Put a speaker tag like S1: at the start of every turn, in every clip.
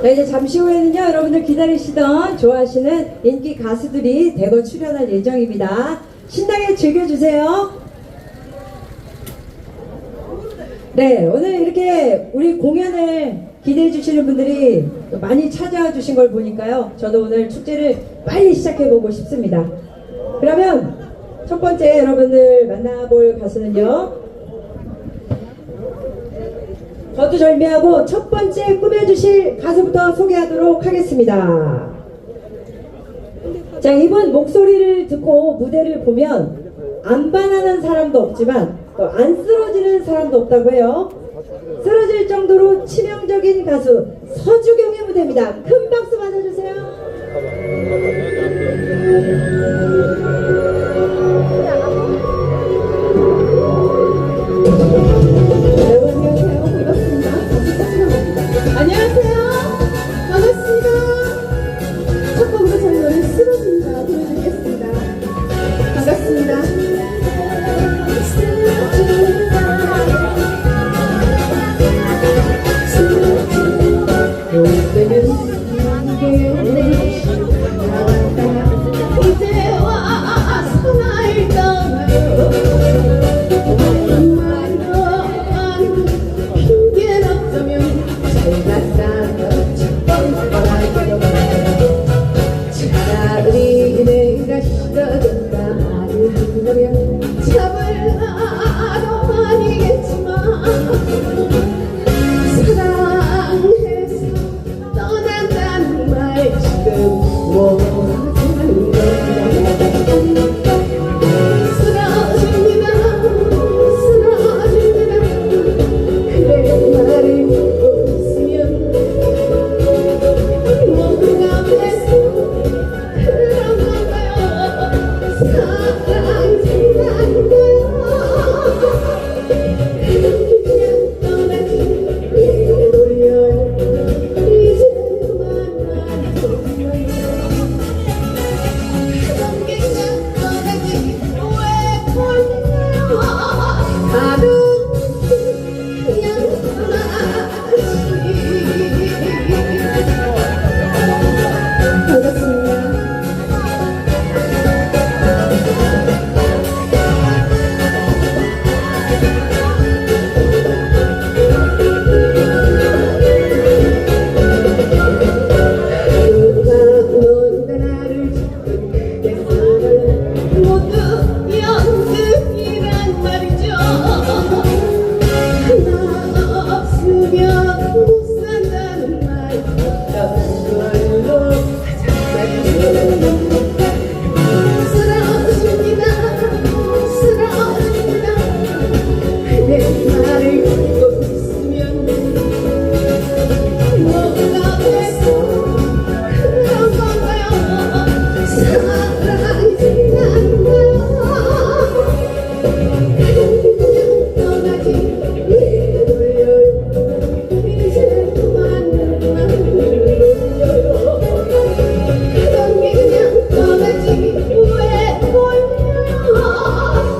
S1: 네, 이제 잠시 후에는요, 여러분들 기다리시던 좋아하시는 인기 가수들이 대거 출연할 예정입니다. 신나게 즐겨주세요. 네, 오늘 이렇게 우리 공연을 기대해 주시는 분들이 많이 찾아와 주신 걸 보니까요. 저도 오늘 축제를 빨리 시작해 보고 싶습니다. 그러면 첫 번째 여러분들 만나볼 가수는요. 거두절미하고 첫 번째 꾸며주실 가수부터 소개하도록 하겠습니다. 자, 이분 목소리를 듣고 무대를 보면 안 반하는 사람도 없지만 또 안 쓰러지는 사람도 없다고 해요. 쓰러질 정도로 치명적인 가수 서주경의 무대입니다. 큰 박수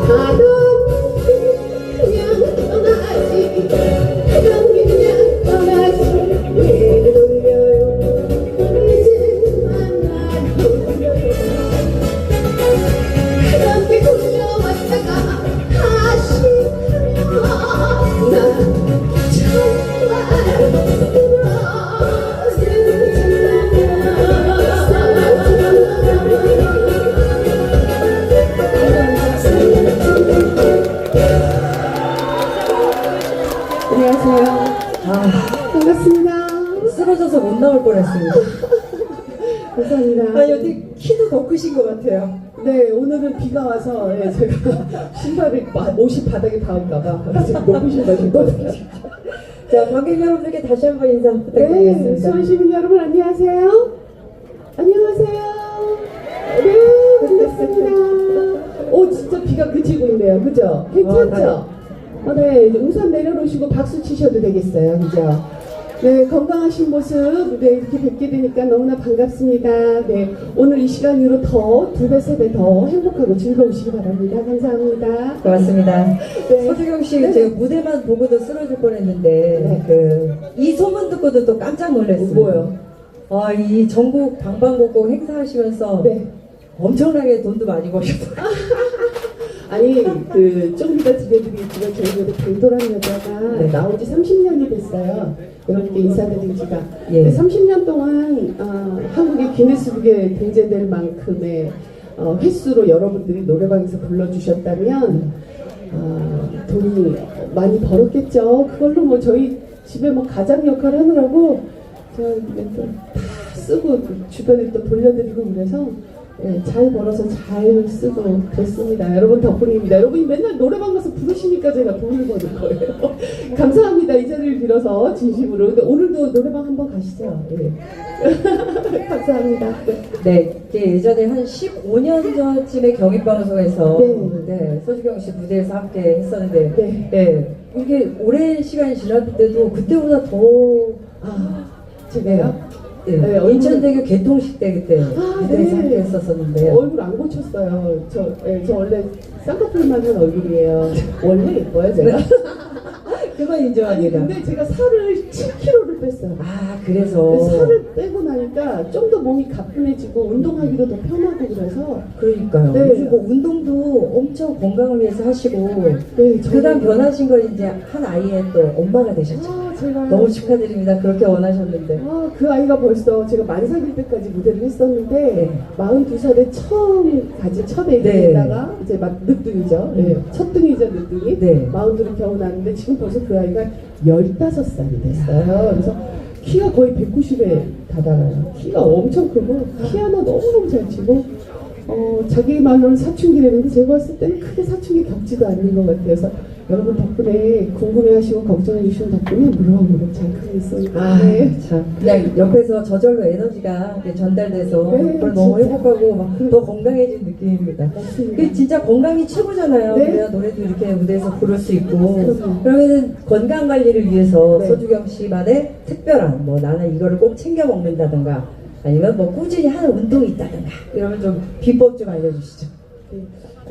S2: 가 비가 와서 예, 제가 신발이 마- 옷이 바닥에 닿을까봐 지금 너무 왔어요.
S1: 자, 관객 여러분들께 다시 한 번 인사
S2: 네,
S1: 부탁드리겠습니다.
S2: 수원 시민 여러분 안녕하세요. 안녕하세요. 네, 반갑습니다. 오, 진짜 비가 그치고 있네요. 그죠? 괜찮죠? 어, 네, 이제 우산 내려놓으시고 박수 치셔도 되겠어요. 그죠?
S1: 네, 건강하신 모습 네, 이렇게 뵙게 되니까 너무나 반갑습니다. 네, 오늘 이 시간 이후로 더 두 배, 세 배 더 행복하고 즐거우시기 바랍니다. 감사합니다.
S2: 고맙습니다.
S1: 네.
S2: 서주경 씨,
S1: 네.
S2: 제가 무대만 보고도 쓰러질 뻔했는데,
S1: 네.
S2: 그, 이 소문 듣고도 또 깜짝 놀랐어요.
S1: 뭐요?
S2: 아, 이 전국 방방곡곡 행사하시면서
S1: 네.
S2: 엄청나게 돈도 많이 버셨어요.
S1: 아니 그좀 이따 들려드리겠지만 저희 노래 강도란 여자가
S2: 네.
S1: 나온 지 30년이 됐어요. 여러분께 인사드린 지가.
S2: 예.
S1: 근데 30년 동안 어, 한국의 기네스북에 등재될 만큼의 어, 횟수로 여러분들이 노래방에서 불러주셨다면 어, 돈이 많이 벌었겠죠. 그걸로 뭐 저희 집에 뭐 가장 역할 하느라고 저다 쓰고 주변에 또 돌려드리고 그래서 예, 잘 벌어서 잘 쓰고 그랬습니다. 여러분 덕분입니다. 여러분이 맨날 노래방 가서 부르시니까 제가 돈을 버는 거예요. 감사합니다. 이 자리를 빌어서 진심으로. 근데 오늘도 노래방 한번 가시죠. 예. 감사합니다. 네.
S2: 네, 이게 예전에 한 15년 전쯤에 경인방송에서
S1: 네.
S2: 네, 서주경 씨 무대에서 함께 했었는데
S1: 네.
S2: 네, 이게 오랜 시간이 지났는데도 그때보다 더
S1: 아, 제가요?
S2: 네,
S1: 네, 얼굴-
S2: 인천대교 개통식 때 그때
S1: 아, 네.
S2: 함께 했었었는데
S1: 얼굴 안 고쳤어요. 저, 예, 저 원래 쌍꺼풀만 한 얼굴이에요. 원래 예뻐요, 제가.
S2: 그건
S1: 아니,
S2: 인정합니다.
S1: 근데 제가 살을 7kg를 뺐어요.
S2: 아 그래서
S1: 살을 빼고 나니까 좀 더 몸이 가뿐해지고 운동하기도 더 편하고 그래서
S2: 그러니까요.
S1: 네.
S2: 요즘 뭐 운동도 엄청 건강을 위해서 하시고
S1: 네,
S2: 그다음 변하신 건 이제 한 아이의 또 엄마가 되셨죠.
S1: 아,
S2: 너무 축하드립니다. 그렇게 원하셨는데.
S1: 아, 그 아이가 벌써 제가 만삭일 때까지 무대를 했었는데
S2: 네.
S1: 42살에 처음 가진 첫 애기에다가 이제 막 늦둥이죠. 네.
S2: 음.
S1: 첫 등이죠, 늦둥이.
S2: 네.
S1: 마흔으로 겨우 났는데 지금 벌써 그 아이가 15살이 됐어요. 그래서 키가 거의 190에 다다라요. 키가 엄청 크고 피아노 너무너무 잘 치고 어, 자기 말로는 사춘기라는데 제가 봤을 때는 크게 사춘기 겪지도 않는 것 같아요. 그래서 여러분 덕분에 궁금해하시고 걱정해 주시는 덕분에 무럭무럭 잘 크고 있습니다.
S2: 아,
S1: 네.
S2: 참. 그냥 옆에서 저절로 에너지가 이렇게 전달돼서
S1: 네,
S2: 그걸 너무
S1: 진짜.
S2: 행복하고 막 더 건강해진
S1: 느낌입니다.
S2: 그 진짜 건강이 최고잖아요.
S1: 네.
S2: 그래야 노래도 이렇게 무대에서 부를 수 있고.
S1: 그럼요.
S2: 그러면은 건강 관리를 위해서
S1: 네.
S2: 서주경 씨만의 특별한 뭐 나는 이거를 꼭 챙겨 먹는다든가 아니면 뭐 꾸준히 하는 운동이 있다든가 이러면 좀 비법 좀 알려주시죠.
S1: 네.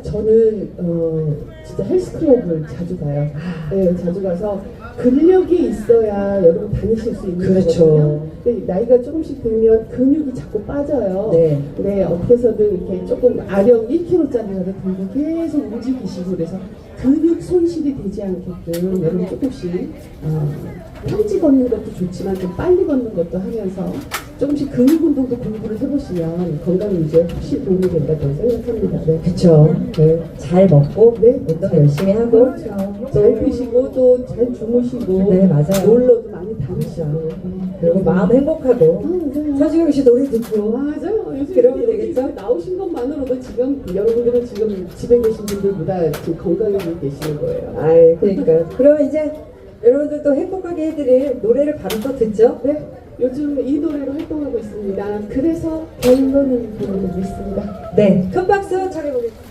S1: 저는 어, 진짜 헬스클럽을 자주 가요. 네, 자주 가서 근력이 있어야 여러분 다니실 수 있는
S2: 그렇죠.
S1: 거거든요. 근데 나이가 조금씩 들면 근육이 자꾸 빠져요.
S2: 네.
S1: 네, 어떻게 해서든 이렇게 조금 아령 1kg짜리라도 들고 계속 움직이시고 그래서 근육 손실이 되지 않게끔 여러분 조금씩 어, 평지 걷는 것도 좋지만 좀 빨리 걷는 것도 하면서 조금씩 근육 운동도 공부를 해보시면 건강 유지에 훨씬 도움이 된다고 생각합니다. 네.
S2: 그쵸. 네. 잘 먹고
S1: 네.
S2: 운동 열심히 하고
S1: 그렇죠. 잘 드시고 또 잘 주무시고
S2: 네, 맞아요.
S1: 놀러도 많이 다니시고
S2: 그리고 마음 행복하고
S1: 아, 맞아요.
S2: 서주경 씨 노래 듣고
S1: 맞아요. 요즘
S2: 그러면
S1: 여기
S2: 되겠죠?
S1: 나오신 것만으로도 지금 여러분들은 지금 집에 계신 분들보다 지금 건강하게 계시는 거예요.
S2: 아이 그러니까 그러면 이제 여러분들 또 행복하게 해드릴 노래를 바로 또 듣죠.
S1: 네. 요즘 이 노래로 활동하고 있습니다. 그래서 결론을 보내고 있습니다.
S2: 네, 큰 박수 청해보겠습니다.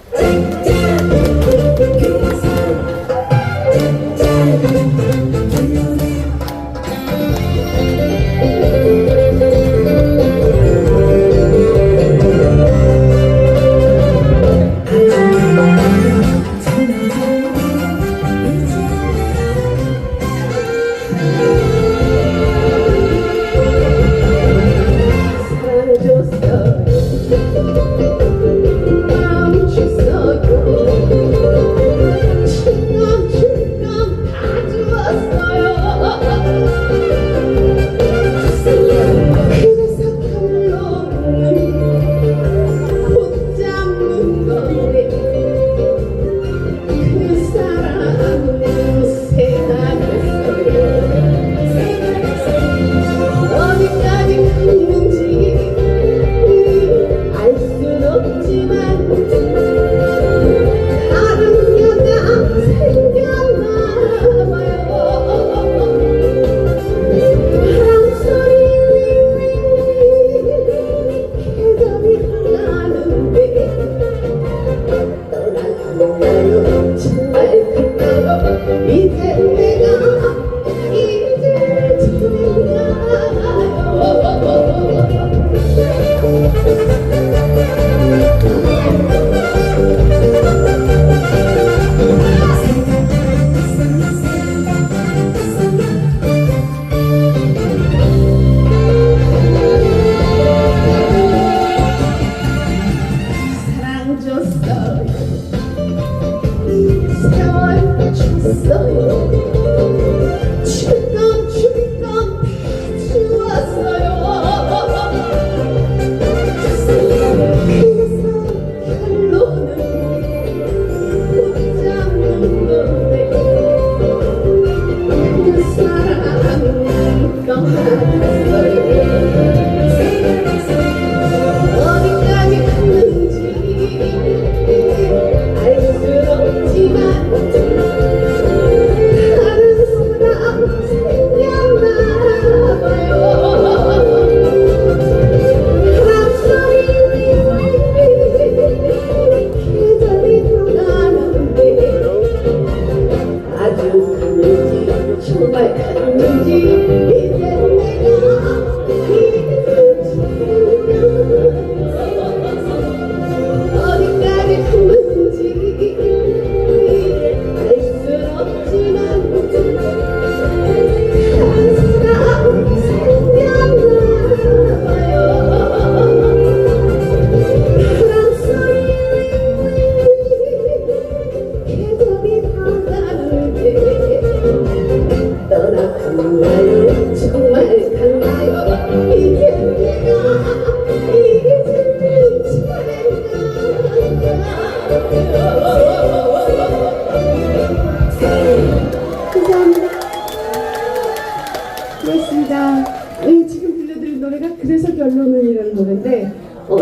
S1: 갔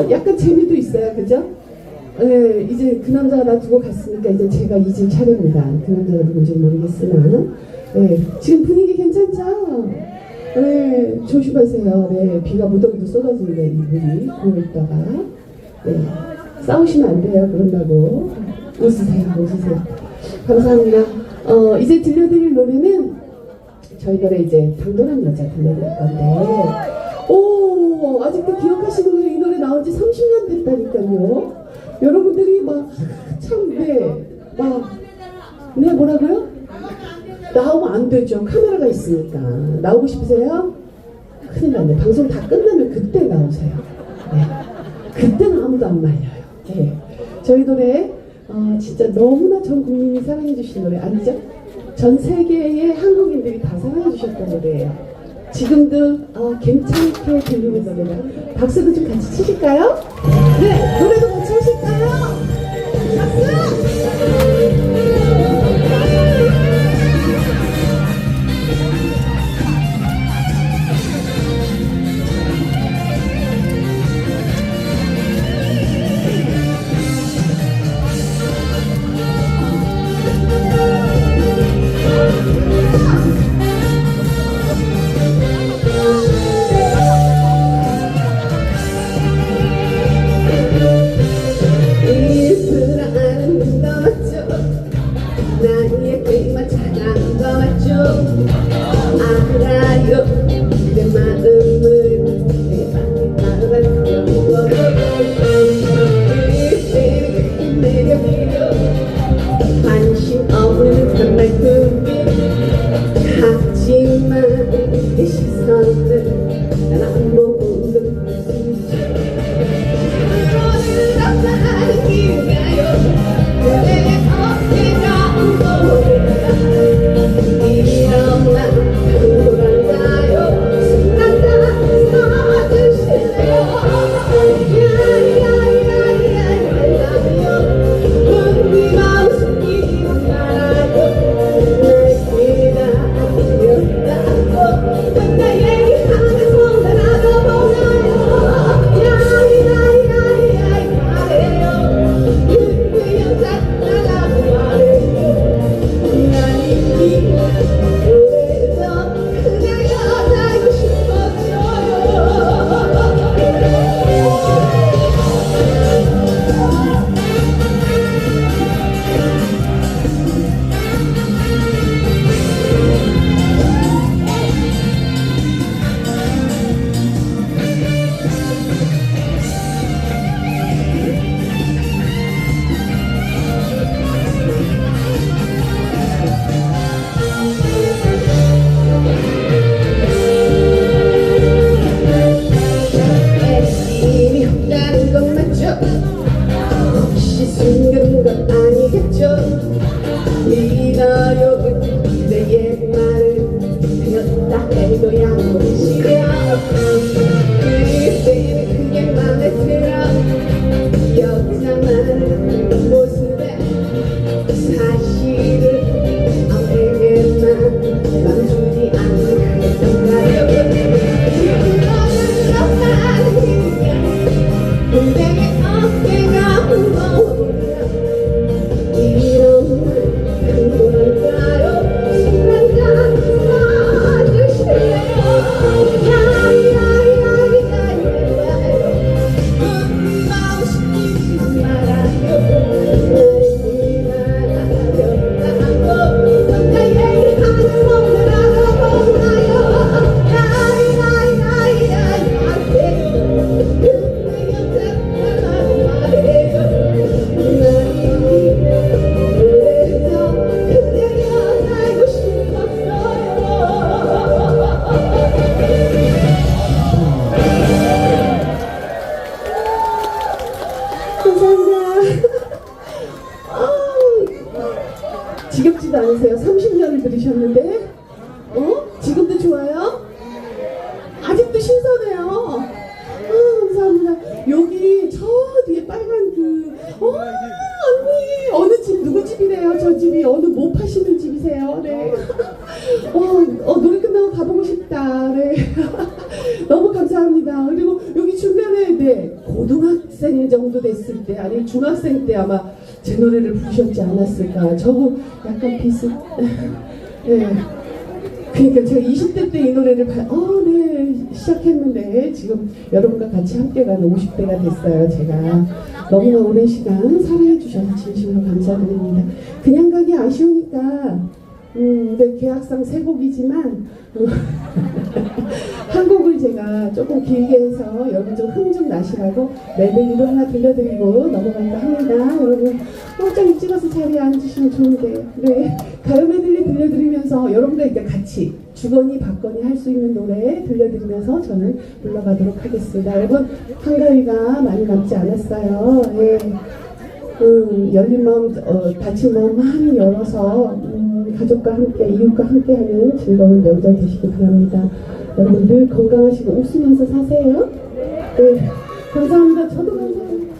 S1: 어, 약간 재미도 있어요 그죠? 네, 이제 그 남자가 나 두고 갔으니까 이제 제가 잊을 차례입니다. 그 남자가 누군지 모르겠으나 네, 지금 분위기 괜찮죠? 네, 조심하세요. 네, 비가 무더기도 쏟아지는데 이분이 그러고 있다가 네, 싸우시면 안 돼요. 그런다고 웃으세요, 웃으세요. 감사합니다. 어, 이제 들려드릴 노래는 저희 노래 이제 당돌한 여자 들려드릴 건데 오 아직도 기억하시는 거예요? 이 노래 나온 지 30년 됐다니까요. 여러분들이 막참네막네 뭐라고요? 나오면 안 되죠. 카메라가 있으니까 나오고 싶으세요? 큰일 났네. 방송 다 끝나면 그때 나오세요. 네. 그때는 아무도 안 말려요. 네. 저희 노래 어, 진짜 너무나 전 국민이 사랑해 주신 노래 아니죠? 전 세계의 한국인들이 다 사랑해 주셨던 노래예요. 지금도 어, 괜찮게 들리는 노래다. 박수도 좀 같이 치실까요? 네, 노래도 같이 하실까요? 박수! 어, 끝나고 가보고 싶다. 네. 너무 감사합니다. 그리고 여기 중간에, 네, 고등학생 정도 됐을 때, 아니, 중학생 때 아마 제 노래를 부르셨지 않았을까. 저거 약간 비슷, 네. 그러니까 제가 20대 때 이 노래를 봐, 어, 네, 시작했는데 지금 여러분과 같이 함께 가는 50대가 됐어요. 제가 너무나 오랜 시간 사랑해 주셔서 진심으로 감사드립니다. 그냥 가기 아쉬우니까, 음, 네, 계약상 세 곡이지만 음, 한 곡을 제가 조금 길게 해서 여러분 좀 흥 좀 나시라고 메들리로 하나 들려드리고 넘어갈까 합니다. 여러분 깜짝 찍어서 자리에 앉으시면 좋은데 네 가요 메들리 들려드리면서 여러분과 이제 같이 주거니 받거니 할 수 있는 노래 들려드리면서 저는 불러가도록 하겠습니다. 여러분 한가위가 많이 남지 않았어요. 예. 음, 열린 마음, 어, 닫힌 마음 많이 열어서 음, 가족과 함께, 이웃과 함께하는 즐거운 명절 되시기 바랍니다. 여러분 늘 건강하시고 웃으면서 사세요. 네, 감사합니다. 저도
S2: 감사합니다.